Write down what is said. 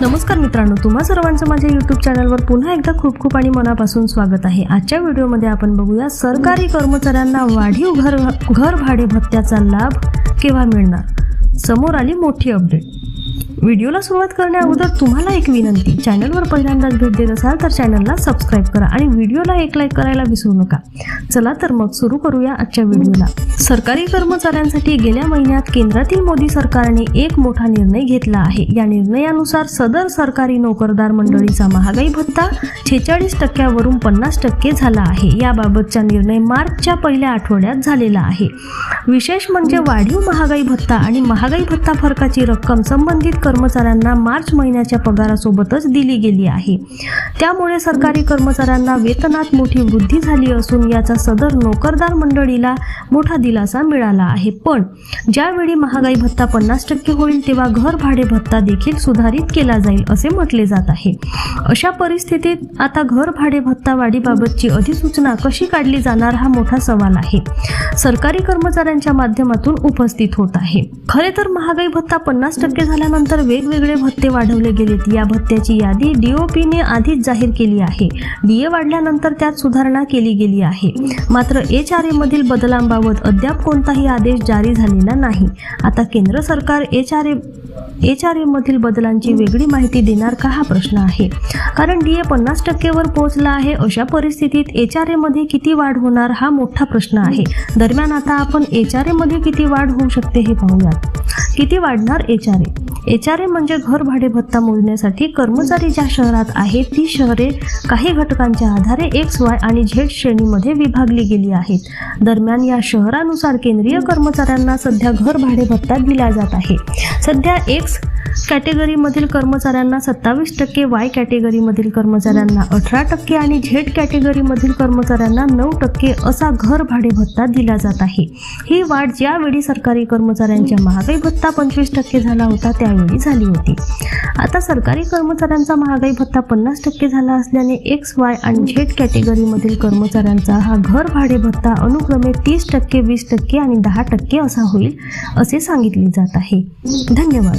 नमस्कार मित्रांनो तुम्हा सर्वांचं माझ्या यूट्यूब चॅनलवर पुन्हा एकदा खूप खूप आणि मनापासून स्वागत आहे. आजच्या व्हिडिओमध्ये आपण बघूया सरकारी कर्मचाऱ्यांना वाढीव घर घर भाडे भत्त्याचा लाभ केव्हा मिळणार? समोर आली मोठी अपडेट व्हिडिओला सुरुवात करण्या अगोदर तुम्हाला एक विनंती. चॅनलवर पहिल्यांदाच भेट देत असाल तर चॅनलला सबस्क्राईब करा आणि व्हिडिओला एक लाईक करायला विसरू नका. चला तर मग सुरू करूया आजच्या व्हिडिओला. सरकारी कर्मचाऱ्यांसाठी गेल्या महिन्यात केंद्रातील मोदी सरकारने एक मोठा निर्णय घेतला आहे. या निर्णयानुसार सदर सरकारी नोकरदार मंडळीचा महागाई भत्ता छेचाळीस टक्क्यावरून पन्नास टक्के झाला आहे. याबाबतचा निर्णय मार्चच्या पहिल्या आठवड्यात झालेला आहे. विशेष म्हणजे वाढीव महागाई भत्ता आणि महागाई भत्ता फरकाची रक्कम संबंधित कर्मचाऱ्यांना मार्च महिन्याच्या पगारासोबतच दिली गेली आहे. त्यामुळे सरकारी कर्मचाऱ्यांना वेतनात मोठी वृद्धी झाली असून याचा सदर नोकरदार मंडळीला मोठा दिलासा मिळाला आहे. पण ज्यावेळी महागाई भत्ता पन्नास टक्के होईल तेव्हा घर भाडे भत्ता देखील सुधारित केला जाईल असे म्हटले जात आहे. अशा परिस्थितीत आता घर भाडे भत्ता वाढीबाबतची अधिसूचना कशी काढली जाणार हा मोठा सवाल आहे. सरकारी कर्मचाऱ्यांच्या माध्यमातून उपस्थित होत आहे. खरे तर महागाई भत्ता पन्नास टक्के झाल्यानंतर वेगवेगळे भत्ते वाढवले गेलेत. या भत्त्याची यादी डीओपीने आधीच जाहीर केली आहे. डीए वाढल्यानंतर त्यात सुधारणा केली गेली आहे. मात्र एच आर मधील बदलांबाबत अद्याप कोणताही आदेश जारी झालेला नाही. आता केंद्र सरकार H R A H R मधील बदलांची वेगळी माहिती देणार का हा प्रश्न आहे. कारण डीए पन्नास टक्केवर पोहोचला आहे अशा परिस्थितीत एच आरमध्ये किती वाढ होणार हा मोठा प्रश्न आहे. दरम्यान आता आपण एच आरमध्ये किती वाढ होऊ शकते हे पाहूयात. किती वाढणार H R A H R A म्हणजे घर भाडे भत्ता मोजण्यासाठी कर्मचारी ज्या शहरात आहेत ती शहरे काही घटकांच्या आधारे एक्स वाय आणि झेड श्रेणीमध्ये विभागली गेली आहेत. दरम्यान या शहरानुसार केंद्रीय कर्मचाऱ्यांना सध्या घर भाडे भत्ता दिला जात आहे. सध्या एक्स कॅटेगरीमधील कर्मचाऱ्यांना सत्तावीस टक्के वाय कॅटेगरीमधील कर्मचाऱ्यांना अठरा टक्के आणि झेड कॅटेगरीमधील कर्मचाऱ्यांना नऊ टक्के असा घर भाडे भत्ता दिला जात आहे. ही वाढ ज्यावेळी सरकारी कर्मचाऱ्यांच्या महागाई भत्ता पंचवीस टक्के झाला होता त्यावेळी झाली होती. आता सरकारी कर्मचाऱ्यांचा महागाई भत्ता पन्नास टक्के झाला असल्याने एक्स वाय आणि झेड कॅटेगरीमधील कर्मचाऱ्यांचा हा घर भाडे भत्ता अनुक्रमे तीस टक्के वीस टक्के आणि दहा टक्के असा होईल असे सांगितले जात आहे. धन्यवाद.